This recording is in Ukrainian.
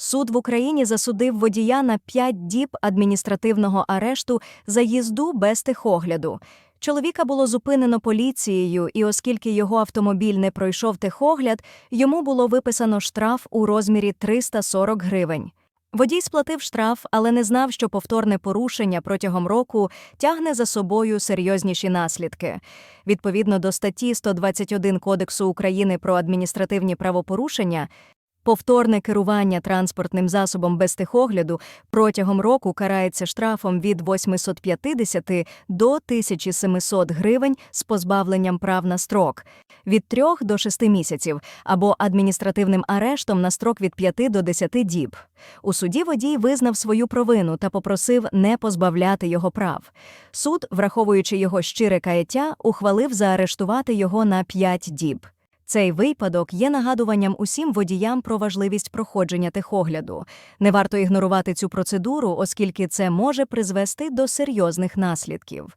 Суд в Україні засудив водія на 5 діб адміністративного арешту за їзду без техогляду. Чоловіка було зупинено поліцією, і оскільки його автомобіль не пройшов техогляд, йому було виписано штраф у розмірі 340 гривень. Водій сплатив штраф, але не знав, що повторне порушення протягом року тягне за собою серйозніші наслідки. Відповідно до статті 121 Кодексу України про адміністративні правопорушення, повторне керування транспортним засобом без техогляду протягом року карається штрафом від 850 до 1700 гривень з позбавленням прав на строк, від 3 до 6 місяців або адміністративним арештом на строк від 5 до 10 діб. У суді водій визнав свою провину та попросив не позбавляти його прав. Суд, враховуючи його щире каяття, ухвалив заарештувати його на 5 діб. Цей випадок є нагадуванням усім водіям про важливість проходження техогляду. Не варто ігнорувати цю процедуру, оскільки це може призвести до серйозних наслідків.